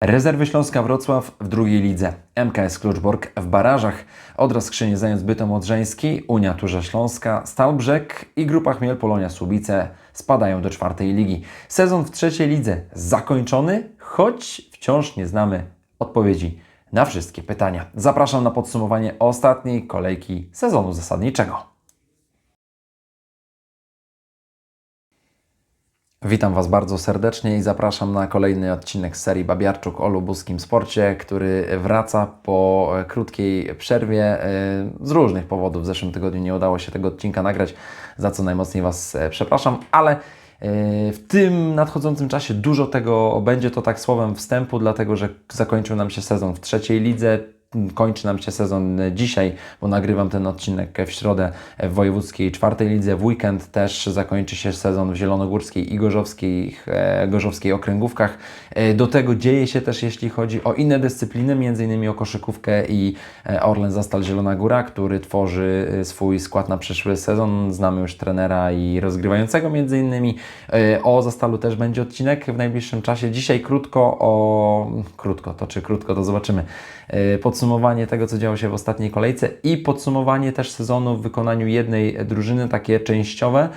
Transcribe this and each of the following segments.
Rezerwy Śląska Wrocław w drugiej lidze. MKS Kluczbork w barażach. Odra Skrzynie Zając Bytom Odrzeński, Unia Turze Śląska, Stalbrzeg i Grupa Chmiel Polonia Słubice spadają do czwartej ligi. Sezon w trzeciej lidze zakończony, choć wciąż nie znamy odpowiedzi na wszystkie pytania. Zapraszam na podsumowanie ostatniej kolejki sezonu zasadniczego. Witam Was bardzo serdecznie i zapraszam na kolejny odcinek serii Babiarczuk o lubuskim sporcie, który wraca po e, krótkiej przerwie e, z różnych powodów. W zeszłym tygodniu nie udało się tego odcinka nagrać, za co najmocniej Was e, przepraszam, ale w tym nadchodzącym czasie dużo tego będzie to tak słowem wstępu, dlatego że zakończył nam się sezon w trzeciej lidze kończy nam się sezon dzisiaj, bo nagrywam ten odcinek w środę w wojewódzkiej czwartej lidze. W weekend też zakończy się sezon w zielonogórskiej i gorzowskiej, e, gorzowskiej okręgówkach. E, do tego dzieje się też, jeśli chodzi o inne dyscypliny, m.in. o koszykówkę i e, Orlen Zastal Zielona Góra, który tworzy swój skład na przyszły sezon. Znamy już trenera i rozgrywającego m.in. O Zastalu też będzie odcinek w najbliższym czasie. Dzisiaj krótko o... krótko, to czy krótko, to zobaczymy. Podsumowanie podsumowanie tego, co działo się w ostatniej kolejce i podsumowanie też sezonu w wykonaniu jednej drużyny, takie częściowe,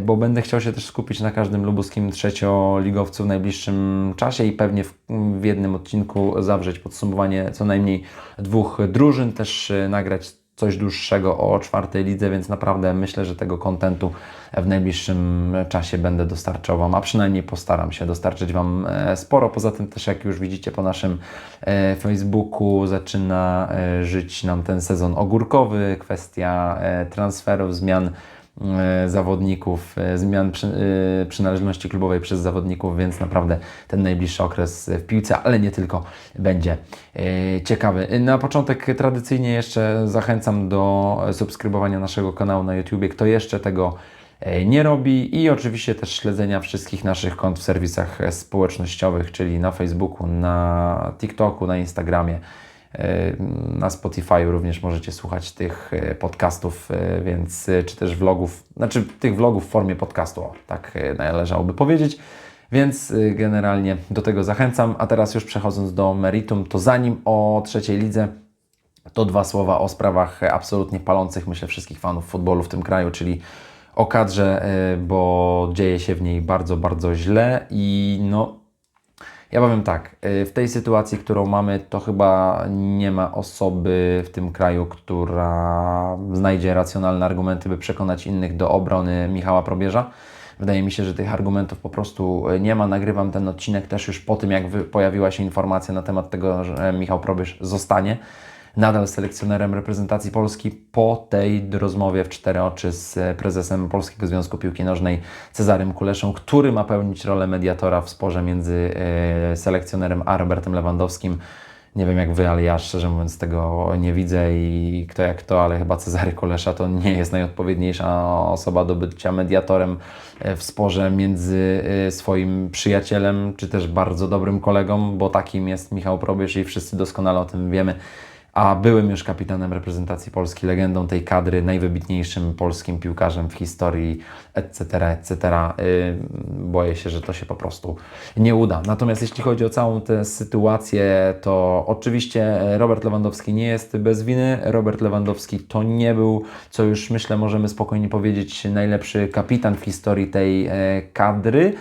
bo będę chciał się też skupić na każdym lubuskim trzecioligowcu w najbliższym czasie i pewnie w, w jednym odcinku zawrzeć podsumowanie co najmniej dwóch drużyn, też e, nagrać coś dłuższego o czwartej lidze, więc naprawdę myślę, że tego kontentu w najbliższym czasie będę dostarczał Wam, a przynajmniej postaram się dostarczyć Wam e, sporo. Poza tym też, jak już widzicie po naszym e, Facebooku, zaczyna e, żyć nam ten sezon ogórkowy, kwestia transferów, zmian zawodników, e, zmian przy, e, przynależności klubowej przez zawodników, więc naprawdę ten najbliższy okres w piłce, ale nie tylko, będzie ciekawy. Na początek tradycyjnie jeszcze zachęcam do subskrybowania naszego kanału na YouTube. Kto jeszcze tego nie robi i oczywiście też śledzenia wszystkich naszych kont w serwisach społecznościowych, czyli na Facebooku, na TikToku, na Instagramie. Na Spotify również możecie słuchać tych e, podcastów, e, więc e, czy też vlogów, znaczy tych vlogów w formie podcastu, o, tak należałoby powiedzieć. Więc generalnie do tego zachęcam. A teraz już przechodząc do meritum, to zanim o trzeciej lidze, to dwa słowa o sprawach absolutnie palących, myślę, wszystkich fanów futbolu w tym kraju, czyli o kadrze, bo dzieje się w niej bardzo, bardzo źle i no ja powiem tak, y, w tej sytuacji, którą mamy, to chyba nie ma osoby w tym kraju, która znajdzie racjonalne argumenty, by przekonać innych do obrony Michała Probierza. Wydaje mi się, że tych argumentów po prostu nie ma. Nagrywam ten odcinek też już po tym, jak pojawiła się informacja na temat tego, że Michał Probierz zostanie nadal selekcjonerem reprezentacji Polski po tej rozmowie w cztery oczy z prezesem Polskiego Związku Piłki Nożnej Cezarym Kuleszą, który ma pełnić rolę mediatora w sporze między e, selekcjonerem a Robertem Lewandowskim. Nie wiem jak Wy, ale ja szczerze mówiąc tego nie widzę i kto jak kto, ale chyba Cezary Kolesza to nie jest najodpowiedniejsza osoba do bycia mediatorem e, w sporze między e, swoim przyjacielem, czy też bardzo dobrym kolegą, bo takim jest Michał Probierz i wszyscy doskonale o tym wiemy a byłem już kapitanem reprezentacji Polski, legendą tej kadry, najwybitniejszym polskim piłkarzem w historii, etc., etc. Yy, boję się, że to się po prostu nie uda. Natomiast jeśli chodzi o całą tę sytuację, to oczywiście Robert Lewandowski nie jest bez winy. Robert Lewandowski to nie był, co już myślę możemy spokojnie powiedzieć, najlepszy kapitan w historii tej e, kadry.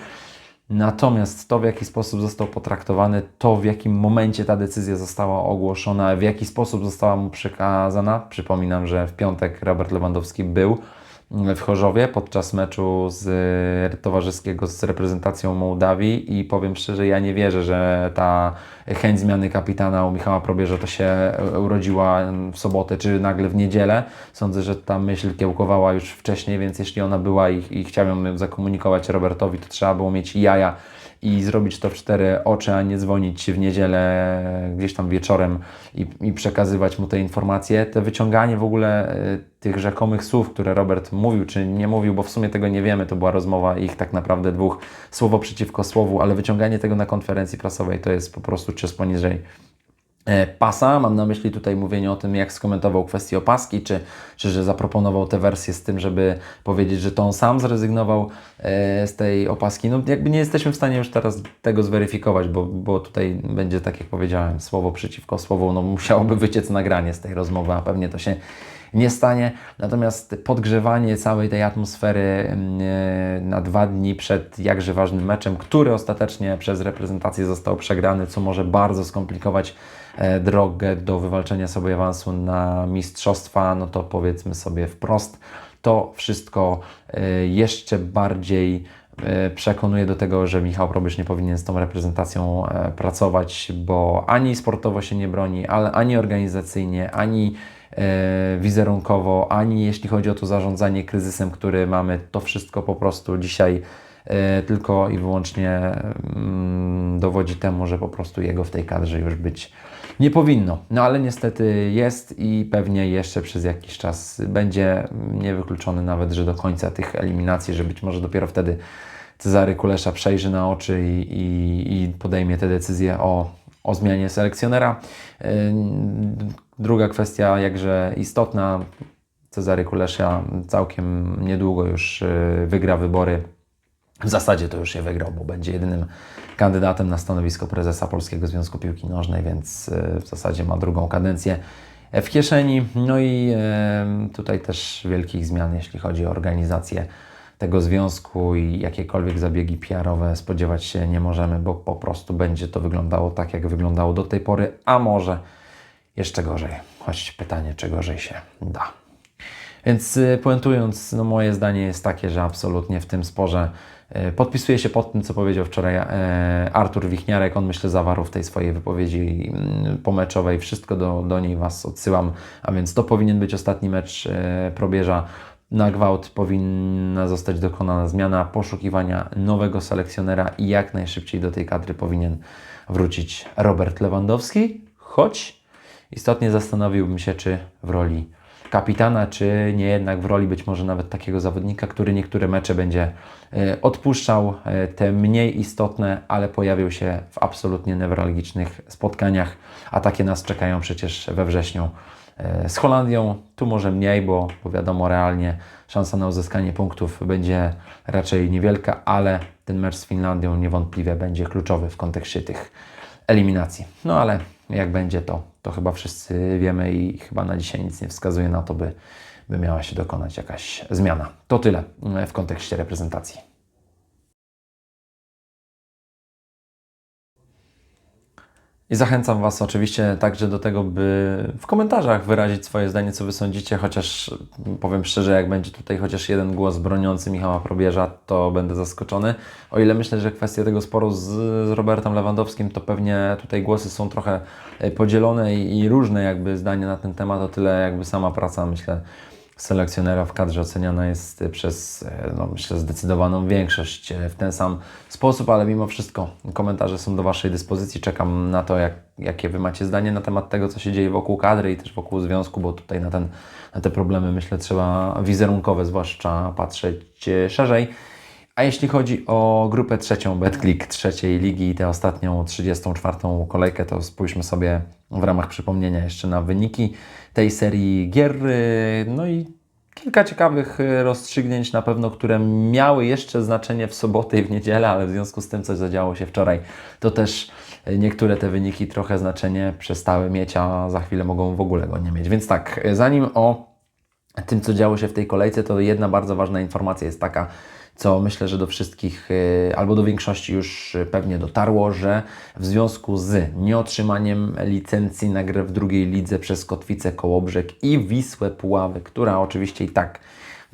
Natomiast to, w jaki sposób został potraktowany, to w jakim momencie ta decyzja została ogłoszona, w jaki sposób została mu przekazana. Przypominam, że w piątek Robert Lewandowski był w Chorzowie podczas meczu z e, towarzyskiego z reprezentacją Mołdawii i powiem szczerze, ja nie wierzę, że ta chęć zmiany kapitana u Michała Probierza to się e, urodziła w sobotę czy nagle w niedzielę. Sądzę, że ta myśl kiełkowała już wcześniej, więc jeśli ona była i, i chciałem ją zakomunikować Robertowi, to trzeba było mieć jaja i zrobić to w cztery oczy, a nie dzwonić w niedzielę gdzieś tam wieczorem i, i przekazywać mu te informacje. Te wyciąganie w ogóle e, tych rzekomych słów, które Robert mówił czy nie mówił, bo w sumie tego nie wiemy, to była rozmowa ich tak naprawdę dwóch, słowo przeciwko słowu, ale wyciąganie tego na konferencji prasowej to jest po prostu cios poniżej pasa. Mam na myśli tutaj mówienie o tym, jak skomentował kwestię opaski, czy, czy że zaproponował tę wersję z tym, żeby powiedzieć, że to on sam zrezygnował e, z tej opaski. No jakby nie jesteśmy w stanie już teraz tego zweryfikować, bo, bo tutaj będzie, tak jak powiedziałem, słowo przeciwko słowu, no musiałoby wyciec nagranie z tej rozmowy, a pewnie to się nie stanie. Natomiast podgrzewanie całej tej atmosfery mm, e, na dwa dni przed jakże ważnym meczem, który ostatecznie przez reprezentację został przegrany, co może bardzo skomplikować e, drogę do wywalczenia sobie awansu na mistrzostwa, no to powiedzmy sobie wprost, to wszystko e, jeszcze bardziej przekonuje do tego, że Michał Probysz nie powinien z tą reprezentacją pracować, bo ani sportowo się nie broni, ale ani organizacyjnie, ani E, wizerunkowo, ani jeśli chodzi o to zarządzanie kryzysem, który mamy, to wszystko po prostu dzisiaj e, tylko i wyłącznie mm, dowodzi temu, że po prostu jego w tej kadrze już być nie powinno. No ale niestety jest i pewnie jeszcze przez jakiś czas będzie niewykluczony nawet, że do końca tych eliminacji, że być może dopiero wtedy Cezary Kulesza przejrzy na oczy i, i, i podejmie te decyzje o, o zmianie selekcjonera. E, Druga kwestia, jakże istotna, Cezary Kulesza całkiem niedługo już y, wygra wybory. W zasadzie to już je wygrał, bo będzie jedynym kandydatem na stanowisko prezesa Polskiego Związku Piłki Nożnej, więc y, w zasadzie ma drugą kadencję w kieszeni. No i y, tutaj też wielkich zmian, jeśli chodzi o organizację tego związku i jakiekolwiek zabiegi PR-owe spodziewać się nie możemy, bo po prostu będzie to wyglądało tak, jak wyglądało do tej pory, a może jeszcze gorzej. Choć pytanie, czy gorzej się da. Więc y, puentując, no moje zdanie jest takie, że absolutnie w tym sporze podpisuję się pod tym, co powiedział wczoraj e, Artur Wichniarek. On myślę zawarł w tej swojej wypowiedzi mm, pomeczowej. Wszystko do, do niej Was odsyłam. A więc to powinien być ostatni mecz e, probierza. Na gwałt powinna zostać dokonana zmiana poszukiwania nowego selekcjonera i jak najszybciej do tej kadry powinien wrócić Robert Lewandowski, choć istotnie zastanowiłbym się, czy w roli kapitana, czy nie jednak w roli być może nawet takiego zawodnika, który niektóre mecze będzie e, odpuszczał, e, te mniej istotne, ale pojawił się w absolutnie newralgicznych spotkaniach, a takie nas czekają przecież we wrześniu e, z Holandią. Tu może mniej, bo, bo wiadomo, realnie szansa na uzyskanie punktów będzie raczej niewielka, ale ten mecz z Finlandią niewątpliwie będzie kluczowy w kontekście tych eliminacji. No ale jak będzie to, to chyba wszyscy wiemy i chyba na dzisiaj nic nie wskazuje na to, by, by miała się dokonać jakaś zmiana. To tyle w kontekście reprezentacji. I zachęcam Was oczywiście także do tego, by w komentarzach wyrazić swoje zdanie, co Wy sądzicie, chociaż powiem szczerze, jak będzie tutaj chociaż jeden głos broniący Michała Probierza, to będę zaskoczony. O ile myślę, że kwestia tego sporu z, z Robertem Lewandowskim, to pewnie tutaj głosy są trochę e, podzielone i, i różne jakby zdania na ten temat, o tyle jakby sama praca, myślę, selekcjonera w kadrze oceniana jest przez, e, no, myślę, zdecydowaną większość e, w ten sam sposób, ale mimo wszystko komentarze są do Waszej dyspozycji. Czekam na to, jak, jakie Wy macie zdanie na temat tego, co się dzieje wokół kadry i też wokół związku, bo tutaj na, ten, na te problemy, myślę, trzeba wizerunkowe zwłaszcza patrzeć e, szerzej. A jeśli chodzi o grupę trzecią BetClick trzeciej ligi i tę ostatnią 34. kolejkę, to spójrzmy sobie w ramach przypomnienia jeszcze na wyniki tej serii gier. No i kilka ciekawych rozstrzygnięć na pewno, które miały jeszcze znaczenie w sobotę i w niedzielę, ale w związku z tym, co zadziało się wczoraj, to też niektóre te wyniki trochę znaczenie przestały mieć, a za chwilę mogą w ogóle go nie mieć. Więc tak, zanim o tym, co działo się w tej kolejce, to jedna bardzo ważna informacja jest taka, co myślę, że do wszystkich y, albo do większości już pewnie dotarło, że w związku z nieotrzymaniem licencji na grę w drugiej lidze przez Kotwicę Kołobrzeg i Wisłę Puławy, która oczywiście i tak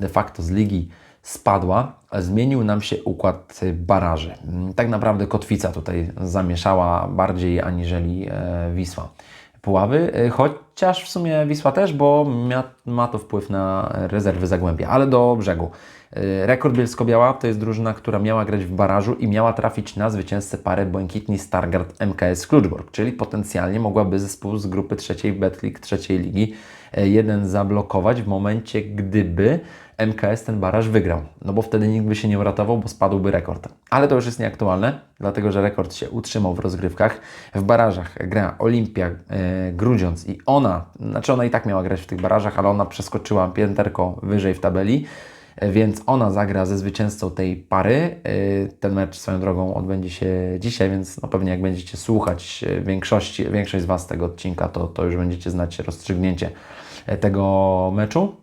de facto z ligi spadła, zmienił nam się układ baraży. Tak naprawdę Kotwica tutaj zamieszała bardziej aniżeli e, Wisła. Puławy, e, chociaż w sumie Wisła też, bo ma, to wpływ na rezerwy Zagłębia, ale do brzegu. E, rekord Bielsko-Biała to jest drużyna, która miała grać w barażu i miała trafić na zwycięzcę parę Błękitni Stargard MKS Kluczbork, czyli potencjalnie mogłaby zespół z grupy trzeciej Betlik trzeciej ligi e, jeden zablokować w momencie, gdyby MKS ten baraż wygrał. No bo wtedy nikt by się nie uratował, bo spadłby rekord. Ale to już jest nieaktualne, dlatego że rekord się utrzymał w rozgrywkach. W barażach gra Olimpia e, Grudziądz i ona, znaczy ona i tak miała grać w tych barażach, ale ona przeskoczyła pięterko wyżej w tabeli. E, Więc ona zagra ze zwycięzcą tej pary. E, Ten mecz swoją drogą odbędzie się dzisiaj, więc no pewnie jak będziecie słuchać e, większości, większość z Was tego odcinka, to, to już będziecie znać rozstrzygnięcie tego meczu.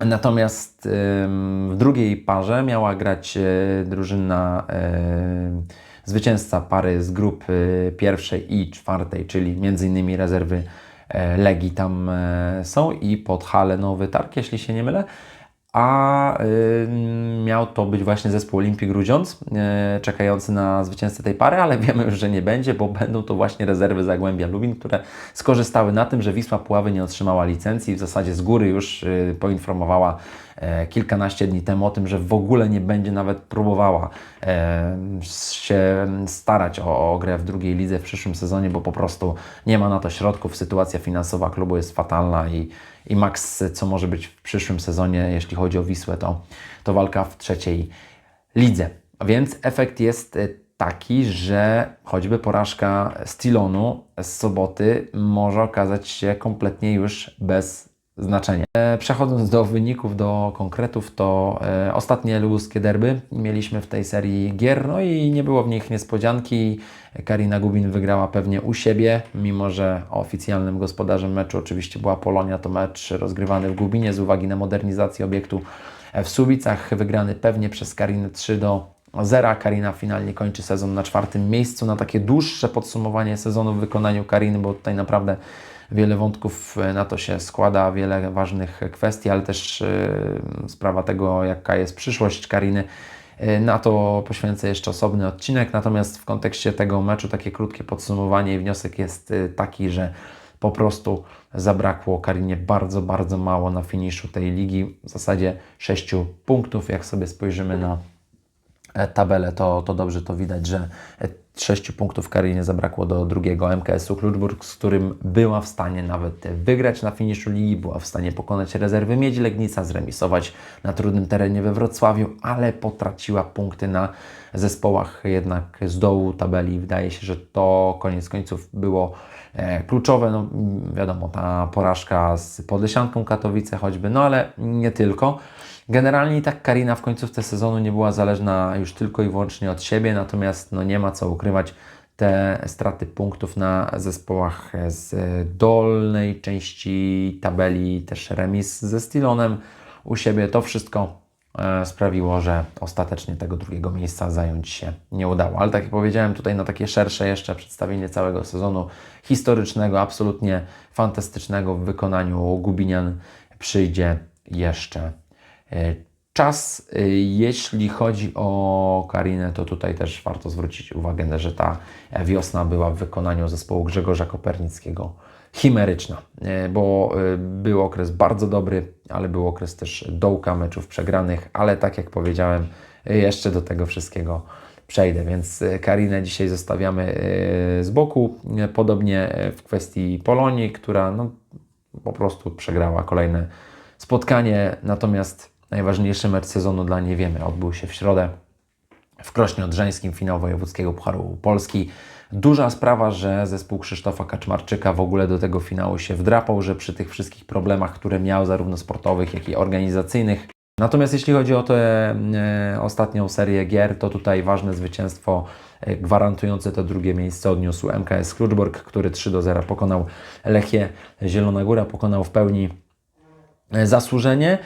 Natomiast w drugiej parze miała grać drużyna zwycięzca pary z grupy pierwszej i czwartej, czyli między innymi rezerwy Legii tam są i pod Hale Nowy Targ, jeśli się nie mylę. A miał to być właśnie zespół Olimpii Grudziądz, e, czekający na zwycięzcę tej pary, ale wiemy już, że nie będzie, bo będą to właśnie rezerwy Zagłębia Lubin, które skorzystały na tym, że Wisła Puławy nie otrzymała licencji. I w zasadzie z góry już y, poinformowała kilkanaście dni temu o tym, że w ogóle nie będzie nawet próbowała e, się starać o, o grę w drugiej lidze w przyszłym sezonie, bo po prostu nie ma na to środków. Sytuacja finansowa klubu jest fatalna i, i maks co może być w przyszłym sezonie, jeśli chodzi o Wisłę, to, to walka w trzeciej lidze. Więc efekt jest y, taki, że choćby porażka Stilonu z soboty może okazać się kompletnie już bez znaczenia. E, Przechodząc do wyników, do konkretów, to e, ostatnie lubuskie derby mieliśmy w tej serii gier, no i nie było w nich niespodzianki. Karina Gubin wygrała pewnie u siebie, mimo że oficjalnym gospodarzem meczu oczywiście była Polonia, to mecz rozgrywany w Gubinie z uwagi na modernizację obiektu w Subicach, wygrany pewnie przez Karinę 3 do zera. Karina finalnie kończy sezon na czwartym miejscu. Na takie dłuższe podsumowanie sezonu w wykonaniu Kariny, bo tutaj naprawdę wiele wątków e, na to się składa, wiele ważnych kwestii, ale też yy, sprawa tego, jaka jest przyszłość Kariny. Yy, Na to poświęcę jeszcze osobny odcinek, natomiast w kontekście tego meczu takie krótkie podsumowanie i wniosek jest taki, że po prostu zabrakło Karinie bardzo, bardzo mało na finiszu tej ligi, w zasadzie 6 punktów, jak sobie spojrzymy na e, tabelę, to, to dobrze to widać, że 6 punktów Karinie zabrakło do drugiego MKS-u Kluczburg, z którym była w stanie nawet wygrać na finiszu ligi, była w stanie pokonać rezerwy Miedzi Legnica, zremisować na trudnym terenie we Wrocławiu, ale potraciła punkty na zespołach jednak z dołu tabeli. Wydaje się, że to koniec końców było kluczowe. No, wiadomo, ta porażka z Podlesianką Katowice choćby, no ale nie tylko. Generalnie tak Karina w końcówce sezonu nie była zależna już tylko i wyłącznie od siebie, natomiast no nie ma co ukrywać, te straty punktów na zespołach z dolnej części tabeli, też remis ze Stilonem u siebie, to wszystko e, sprawiło, że ostatecznie tego drugiego miejsca zająć się nie udało. Ale tak jak powiedziałem, tutaj na takie szersze jeszcze przedstawienie całego sezonu historycznego, absolutnie fantastycznego w wykonaniu Gubinian przyjdzie jeszcze E, Czas, e, jeśli chodzi o Karinę, to tutaj też warto zwrócić uwagę, że ta wiosna była w wykonaniu zespołu Grzegorza Kopernickiego chimeryczna, e, bo był okres bardzo dobry, ale był okres też dołka meczów przegranych, ale tak jak powiedziałem, jeszcze do tego wszystkiego przejdę, więc Karinę dzisiaj zostawiamy z boku. Podobnie w kwestii Polonii, która no, po prostu przegrała kolejne spotkanie, natomiast Najważniejszy mecz sezonu dla niej wiemy. Odbył się w środę w Krośnie Odrzeńskim, finał wojewódzkiego Pucharu Polski. Duża sprawa, że zespół Krzysztofa Kaczmarczyka w ogóle do tego finału się wdrapał, że przy tych wszystkich problemach, które miał zarówno sportowych, jak i organizacyjnych. Natomiast jeśli chodzi o tę e, ostatnią serię gier, to tutaj ważne zwycięstwo e, gwarantujące to drugie miejsce odniósł MKS Kluczbork, który 3 do 0 pokonał Lechię Zielona Góra, pokonał w pełni zasłużenie.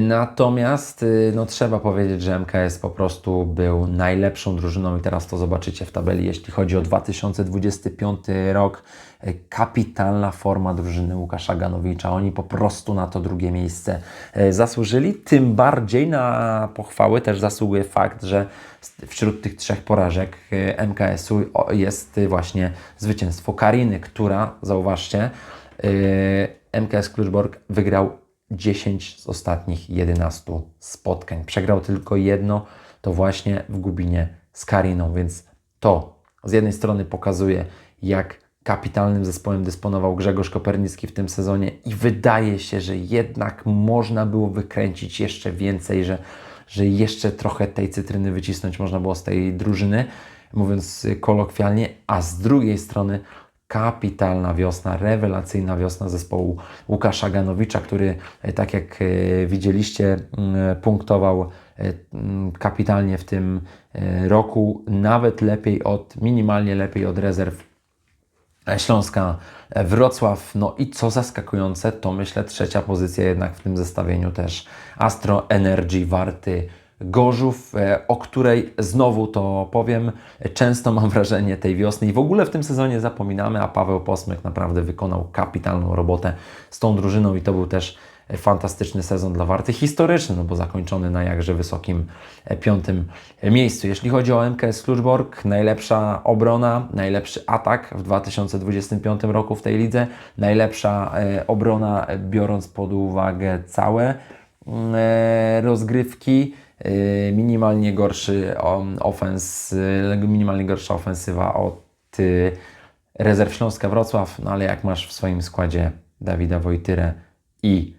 Natomiast y, no, trzeba powiedzieć, że MKS po prostu był najlepszą drużyną i teraz to zobaczycie w tabeli, jeśli chodzi o 2025 rok. Kapitalna forma drużyny Łukasza Ganowicza. Oni po prostu na to drugie miejsce e, zasłużyli. Tym bardziej na pochwały też zasługuje fakt, że wśród tych trzech porażek e, MKS-u jest właśnie zwycięstwo Kariny, która, zauważcie, e, MKS Kluczbork wygrał 10 z ostatnich 11 spotkań. Przegrał tylko jedno, to właśnie w Gubinie z Kariną, więc to z jednej strony pokazuje, jak kapitalnym zespołem dysponował Grzegorz Kopernicki w tym sezonie i wydaje się, że jednak można było wykręcić jeszcze więcej, że, że jeszcze trochę tej cytryny wycisnąć można było z tej drużyny, mówiąc kolokwialnie, a z drugiej strony kapitalna wiosna, rewelacyjna wiosna zespołu Łukasza Ganowicza, który, e, tak jak e, widzieliście, mm, punktował e, mm, kapitalnie w tym roku, nawet lepiej od, minimalnie lepiej od rezerw Śląska Wrocław. No i co zaskakujące, to myślę trzecia pozycja jednak w tym zestawieniu też Astro Energy Warty Gorzów, e, o której znowu to powiem, często mam wrażenie tej wiosny i w ogóle w tym sezonie zapominamy, a Paweł Posmyk naprawdę wykonał kapitalną robotę z tą drużyną i to był też fantastyczny sezon dla Warty, historyczny, no bo zakończony na jakże wysokim e, piątym miejscu. Jeśli chodzi o MKS Kluczbork, najlepsza obrona, najlepszy atak w 2025 roku w tej lidze, najlepsza e, obrona e, biorąc pod uwagę całe mm, e, rozgrywki, e, minimalnie gorszy ofens, e, minimalnie gorsza ofensywa od e, rezerw Śląska Wrocław, no ale jak masz w swoim składzie Dawida Wojtyrę i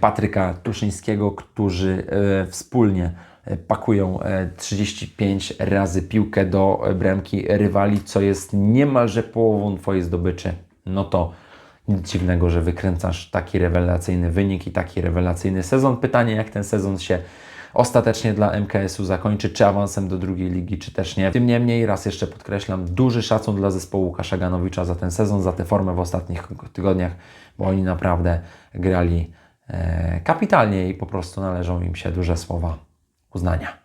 Patryka Tuszyńskiego, którzy wspólnie pakują e, 35 razy piłkę do bramki rywali, co jest niemalże połową Twojej zdobyczy, no to nic dziwnego, że wykręcasz taki rewelacyjny wynik i taki rewelacyjny sezon. Pytanie, jak ten sezon się ostatecznie dla MKS-u zakończy, czy awansem do drugiej ligi, czy też nie. Tym niemniej, raz jeszcze podkreślam, duży szacun dla zespołu Łukasza Ganowicza za ten sezon, za tę formę w ostatnich tygodniach, bo oni naprawdę grali e, kapitalnie i po prostu należą im się duże słowa uznania.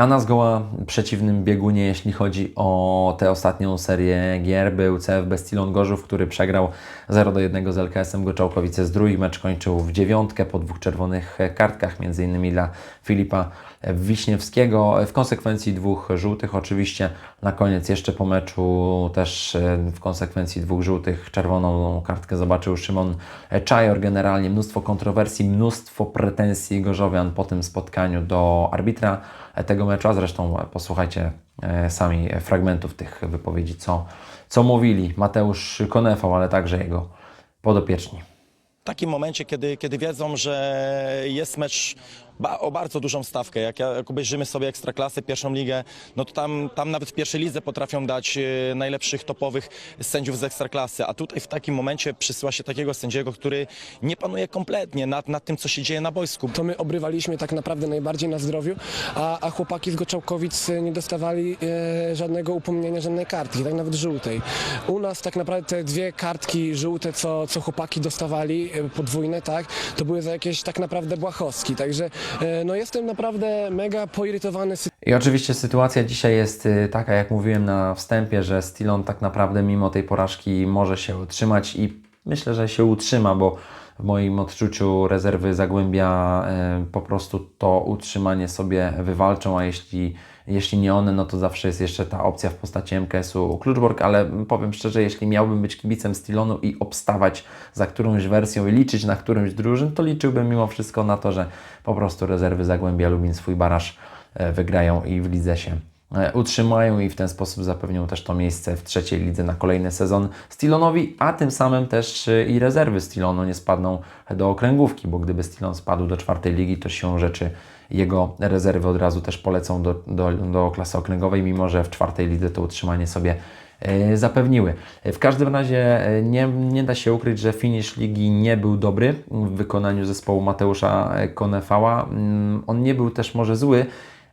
A na zgoła przeciwnym biegunie, jeśli chodzi o tę ostatnią serię gier, był CFB Stilon Gorzów, który przegrał 0 do 1 z LKS-em Goczałkowice z drugi mecz kończył w dziewiątkę po dwóch czerwonych kartkach, m.in. dla Filipa Wiśniewskiego, w konsekwencji dwóch żółtych. Oczywiście na koniec jeszcze po meczu też e, w konsekwencji dwóch żółtych czerwoną kartkę zobaczył Szymon Czajor. Generalnie mnóstwo kontrowersji, mnóstwo pretensji Gorzowian po tym spotkaniu do arbitra tego meczu, a zresztą posłuchajcie e, sami fragmentów tych wypowiedzi, co, co mówili Mateusz Konefał, ale także jego podopieczni. W takim momencie, kiedy, kiedy wiedzą, że jest mecz o bardzo dużą stawkę, jak, jak obejrzymy sobie Ekstraklasy, pierwszą ligę, no to tam, tam nawet w pierwszej lidze potrafią dać e, najlepszych topowych sędziów z Ekstraklasy, a tutaj w takim momencie przysyła się takiego sędziego, który nie panuje kompletnie nad, nad tym, co się dzieje na boisku. To my obrywaliśmy tak naprawdę najbardziej na zdrowiu, a, a chłopaki z Goczałkowic nie dostawali e, żadnego upomnienia, żadnej kartki, tak nawet żółtej. U nas tak naprawdę te dwie kartki żółte, co, co chłopaki dostawali, e, podwójne, tak, to były za jakieś tak naprawdę błahostki, także e, no jestem naprawdę mega poirytowany I oczywiście sytuacja dzisiaj jest y, taka, jak mówiłem na wstępie, że Stilon tak naprawdę mimo tej porażki może się utrzymać i myślę, że się utrzyma, bo w moim odczuciu rezerwy Zagłębia y, po prostu to utrzymanie sobie wywalczą, a jeśli, jeśli nie one, no to zawsze jest jeszcze ta opcja w postaci MKS-u Kluczbork, ale powiem szczerze, jeśli miałbym być kibicem Stilonu i obstawać za którąś wersją i liczyć na którymś drużyn, to liczyłbym mimo wszystko na to, że po prostu rezerwy Zagłębia Lubin swój baraż e, wygrają i w lidze się e, utrzymają i w ten sposób zapewnią też to miejsce w trzeciej lidze na kolejny sezon Stilonowi, a tym samym też e, i rezerwy Stilonu nie spadną do okręgówki, bo gdyby Stilon spadł do czwartej ligi, to siłą rzeczy jego rezerwy od razu też polecą do, do, do klasy okręgowej, mimo że w czwartej lidze to utrzymanie sobie e, zapewniły. W każdym razie e, nie, nie da się ukryć, że finisz ligi nie był dobry w wykonaniu zespołu Mateusza e, Konefała. Mm, On nie był też może zły,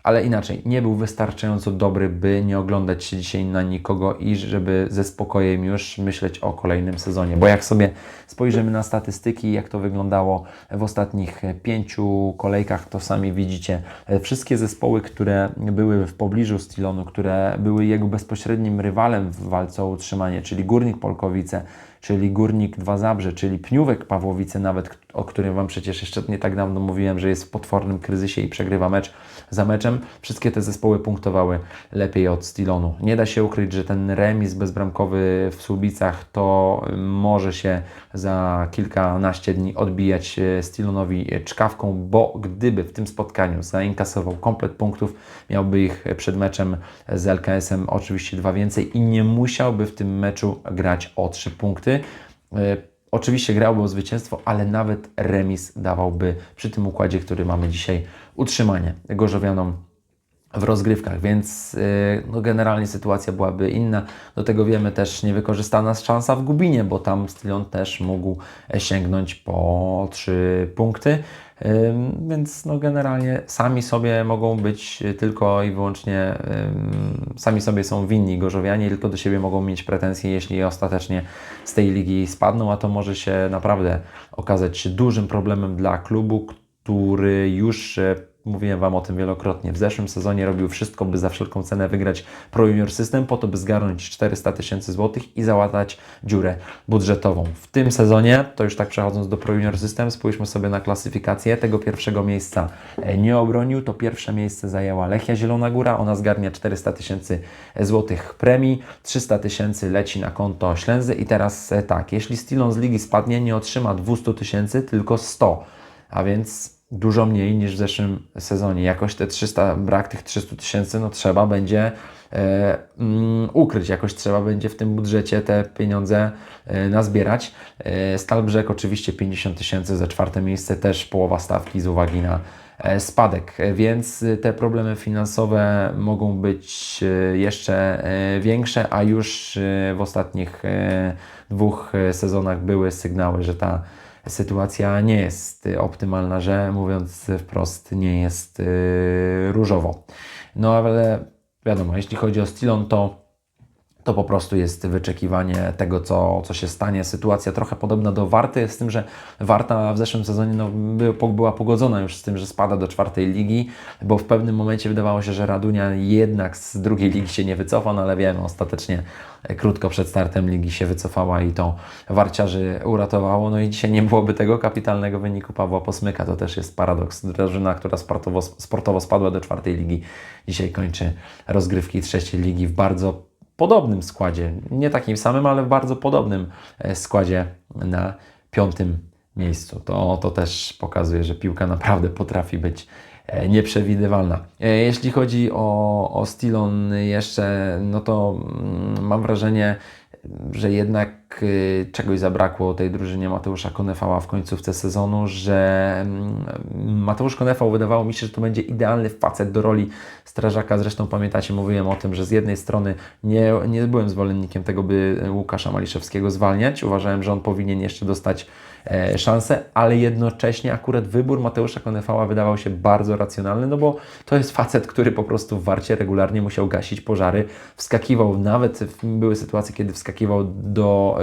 ale inaczej, nie był wystarczająco dobry, by nie oglądać się dzisiaj na nikogo i żeby ze spokojem już myśleć o kolejnym sezonie. Bo jak sobie spojrzymy na statystyki, jak to wyglądało w ostatnich pięciu kolejkach, to sami widzicie, e, wszystkie zespoły, które były w pobliżu Stilonu, które były jego bezpośrednim rywalem w walce o utrzymanie, czyli Górnik Polkowice, czyli Górnik 2 Zabrze, czyli Pniówek Pawłowice nawet, o którym Wam przecież jeszcze nie tak dawno mówiłem, że jest w potwornym kryzysie i przegrywa mecz za meczem. Wszystkie te zespoły punktowały lepiej od Stilonu. Nie da się ukryć, że ten remis bezbramkowy w Słubicach to może się za kilkanaście dni odbijać e, Stilonowi czkawką, bo gdyby w tym spotkaniu zainkasował komplet punktów, miałby ich przed meczem z LKS-em oczywiście dwa więcej i nie musiałby w tym meczu grać o trzy punkty. E, Oczywiście grałby o zwycięstwo, ale nawet remis dawałby przy tym układzie, który mamy dzisiaj, utrzymanie Gorzowianom w rozgrywkach, więc yy, no generalnie sytuacja byłaby inna. Do tego wiemy też niewykorzystana szansa w Gubinie, bo tam Stylon też mógł sięgnąć po trzy punkty. Więc no generalnie sami sobie mogą być tylko i wyłącznie, sami sobie są winni Gorzowianie, tylko do siebie mogą mieć pretensje, jeśli ostatecznie z tej ligi spadną, a to może się naprawdę okazać dużym problemem dla klubu, który już e, mówiłem Wam o tym wielokrotnie. W zeszłym sezonie robił wszystko, by za wszelką cenę wygrać Pro Junior System, po to, by zgarnąć 400 tysięcy złotych i załatać dziurę budżetową. W tym sezonie, to już tak przechodząc do Pro Junior System, spójrzmy sobie na klasyfikację. Tego pierwszego miejsca e, nie obronił. To pierwsze miejsce zajęła Lechia Zielona Góra. Ona zgarnia 400 tysięcy złotych premii. 300 tysięcy leci na konto Ślęzy. I teraz e, tak, jeśli Stilon z ligi spadnie, nie otrzyma 200 tysięcy, tylko 100. A więc dużo mniej niż w zeszłym sezonie. Jakoś te 300, brak tych 300 tysięcy, no trzeba będzie e, mm, ukryć. Jakoś trzeba będzie w tym budżecie te pieniądze e, nazbierać. E, Stalbrzeg oczywiście 50 tysięcy za czwarte miejsce, też połowa stawki z uwagi na e, spadek, E, więc e, te problemy finansowe mogą być e, jeszcze e, większe, a już e, w ostatnich e, dwóch e, sezonach były sygnały, że ta sytuacja nie jest optymalna, że mówiąc wprost nie jest y, różowo. No ale wiadomo, jeśli chodzi o Stilon, to to po prostu jest wyczekiwanie tego, co, co się stanie. Sytuacja trochę podobna do Warty, z tym, że Warta w zeszłym sezonie no, była pogodzona już z tym, że spada do czwartej ligi, bo w pewnym momencie wydawało się, że Radunia jednak z drugiej ligi się nie wycofa, no ale wiemy, ostatecznie e, krótko przed startem ligi się wycofała i to Warciarzy uratowało. No i dzisiaj nie byłoby tego kapitalnego wyniku Pawła Posmyka. To też jest paradoks. Drużyna, która sportowo, sportowo spadła do czwartej ligi, dzisiaj kończy rozgrywki trzeciej ligi w bardzo podobnym składzie. Nie takim samym, ale w bardzo podobnym e, składzie na piątym miejscu. To, to też pokazuje, że piłka naprawdę potrafi być e, nieprzewidywalna. E, Jeśli chodzi o, o Stilon jeszcze, no to mm, mam wrażenie, że jednak y, czegoś zabrakło tej drużynie Mateusza Konefała w końcówce sezonu, że mm, Mateusz Konefał wydawało mi się, że to będzie idealny facet do roli strażaka. Zresztą pamiętacie, mówiłem o tym, że z jednej strony nie, nie byłem zwolennikiem tego, by Łukasza Maliszewskiego zwalniać. Uważałem, że on powinien jeszcze dostać e, szansę, ale jednocześnie akurat wybór Mateusza Konefała wydawał się bardzo racjonalny, no bo to jest facet, który po prostu w warcie regularnie musiał gasić pożary, wskakiwał, nawet były sytuacje, kiedy wskakiwał do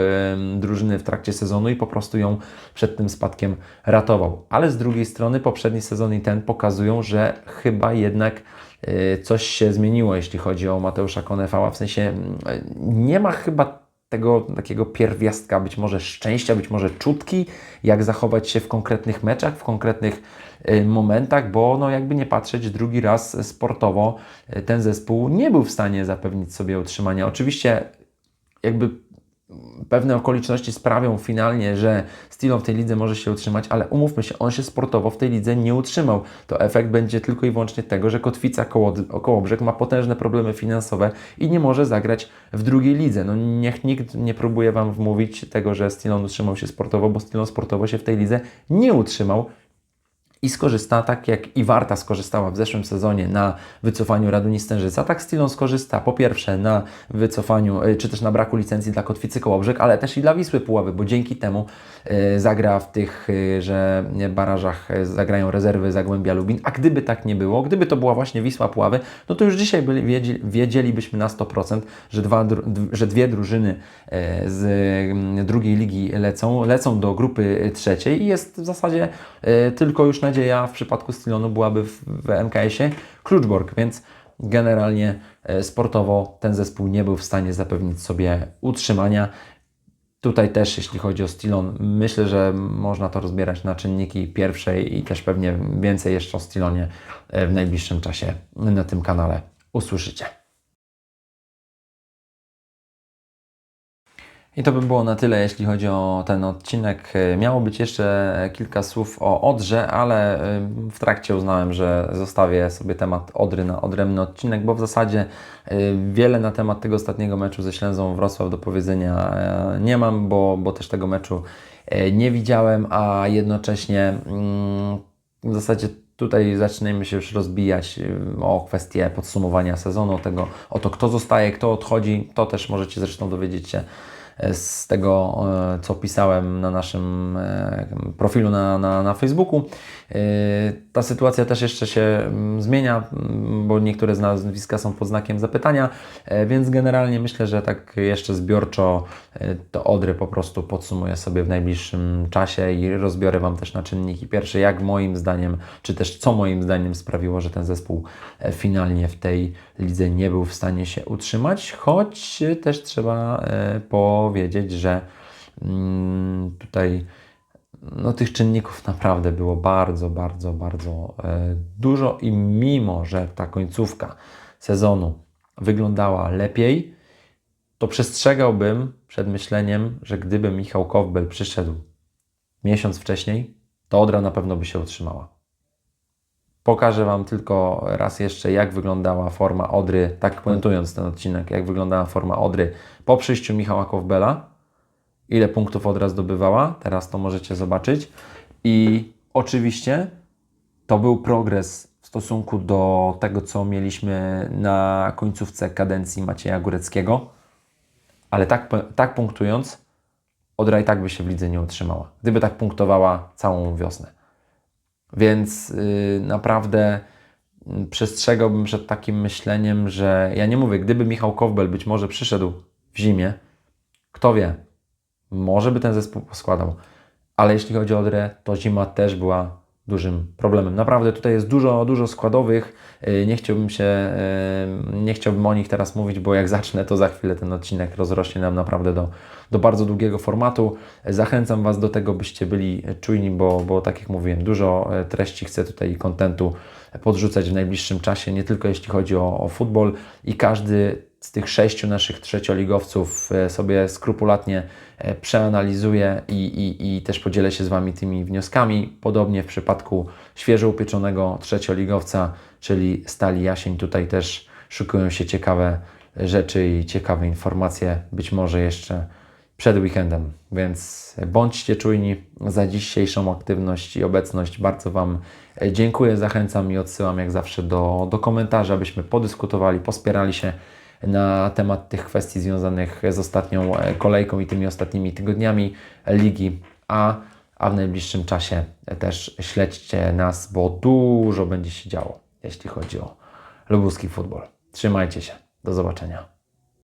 drużyny w trakcie sezonu i po prostu ją przed tym spadkiem ratował. Ale z drugiej strony poprzedni sezon i ten pokazują, że chyba jednak e, coś się zmieniło, jeśli chodzi o Mateusza Konefała, w sensie mm, nie ma chyba tego takiego pierwiastka, być może szczęścia, być może czutki, jak zachować się w konkretnych meczach, w konkretnych y, momentach, bo no jakby nie patrzeć, drugi raz sportowo y, ten zespół nie był w stanie zapewnić sobie utrzymania. Oczywiście jakby pewne okoliczności sprawią finalnie, że Stilon w tej lidze może się utrzymać, ale umówmy się, on się sportowo w tej lidze nie utrzymał. To efekt będzie tylko i wyłącznie tego, że Kotwica koło, Kołobrzeg ma potężne problemy finansowe i nie może zagrać w drugiej lidze. No niech nikt nie próbuje Wam wmówić tego, że Stilon utrzymał się sportowo, bo Stilon sportowo się w tej lidze nie utrzymał i skorzysta, tak jak i Warta skorzystała w zeszłym sezonie na wycofaniu Raduni Stężyca, tak Stilon skorzysta po pierwsze na wycofaniu, y, czy też na braku licencji dla Kotwicy Kołobrzeg, ale też i dla Wisły Puławy, bo dzięki temu y, zagra w tych, y, że barażach zagrają rezerwy Zagłębia Lubin, a gdyby tak nie było, gdyby to była właśnie Wisła Puławy, no to już dzisiaj byli, wiedzieli, wiedzielibyśmy na 100%, że, dwa, że dwie drużyny z y, drugiej ligi lecą, lecą do grupy trzeciej i jest w zasadzie tylko już nadzieja w przypadku Stilonu byłaby w, w MKS-ie Kluczbork, więc generalnie e, sportowo ten zespół nie był w stanie zapewnić sobie utrzymania. Tutaj też, jeśli chodzi o Stilon, myślę, że można to rozbierać na czynniki pierwszej i też pewnie więcej jeszcze o Stilonie e, w najbliższym czasie na tym kanale usłyszycie. I to by było na tyle, jeśli chodzi o ten odcinek. E, Miało być jeszcze kilka słów o Odrze, ale e, w trakcie uznałem, że zostawię sobie temat Odry na odrębny odcinek, bo w zasadzie e, wiele na temat tego ostatniego meczu ze Ślęzą Wrocław do powiedzenia nie mam, bo, bo też tego meczu nie widziałem, a jednocześnie mm, w zasadzie tutaj zaczynamy się już rozbijać o kwestię podsumowania sezonu, tego, o to kto zostaje, kto odchodzi. To też możecie zresztą dowiedzieć się z tego, e, co pisałem na naszym e, profilu na, na, na Facebooku. E, Ta sytuacja też jeszcze się mm, zmienia, mm, bo niektóre z nazwiska są pod znakiem zapytania, e, więc generalnie myślę, że tak jeszcze zbiorczo e, to Odry po prostu podsumuję sobie w najbliższym czasie i rozbiorę Wam też na czynniki pierwsze, jak moim zdaniem, czy też co moim zdaniem sprawiło, że ten zespół e, finalnie w tej lidze nie był w stanie się utrzymać, choć e, też trzeba e, powiedzieć, że mm, tutaj no, tych czynników naprawdę było bardzo, bardzo, bardzo e, dużo i mimo, że ta końcówka sezonu wyglądała lepiej, to przestrzegałbym przed myśleniem, że gdyby Michał Kowbel przyszedł miesiąc wcześniej, to Odra na pewno by się utrzymała. Pokażę Wam tylko raz jeszcze, jak wyglądała forma Odry, tak puentując ten odcinek, jak wyglądała forma Odry po przyjściu Michała Kowbela, ile punktów Odra zdobywała, teraz to możecie zobaczyć. I oczywiście to był progres w stosunku do tego, co mieliśmy na końcówce kadencji Macieja Góreckiego, ale tak, tak punktując, Odra i tak by się w lidze nie utrzymała, gdyby tak punktowała całą wiosnę. Więc yy, naprawdę mm, przestrzegałbym przed takim myśleniem, że ja nie mówię, gdyby Michał Kowbel być może przyszedł w zimie, kto wie, może by ten zespół poskładał, ale jeśli chodzi o Odrę, to zima też była dużym problemem. Naprawdę tutaj jest dużo, dużo składowych. Yy, Nie chciałbym się, yy, nie chciałbym o nich teraz mówić, bo jak zacznę, to za chwilę ten odcinek rozrośnie nam naprawdę do, do bardzo długiego formatu. Zachęcam Was do tego, byście byli czujni, bo, bo tak jak mówiłem, dużo e, treści chcę tutaj kontentu podrzucać w najbliższym czasie, nie tylko jeśli chodzi o, o futbol i każdy z tych sześciu naszych trzecioligowców sobie skrupulatnie przeanalizuję i, i, i też podzielę się z Wami tymi wnioskami. Podobnie w przypadku świeżo upieczonego trzecioligowca, czyli Stali Jasień, tutaj też szykują się ciekawe rzeczy i ciekawe informacje, być może jeszcze przed weekendem, więc bądźcie czujni za dzisiejszą aktywność i obecność. Bardzo Wam e, dziękuję, zachęcam i odsyłam jak zawsze do, do komentarzy, abyśmy podyskutowali, pospierali się na temat tych kwestii związanych z ostatnią e, kolejką i tymi ostatnimi tygodniami ligi, a, a w najbliższym czasie też śledźcie nas, bo dużo będzie się działo, jeśli chodzi o lubuski futbol. Trzymajcie się, do zobaczenia.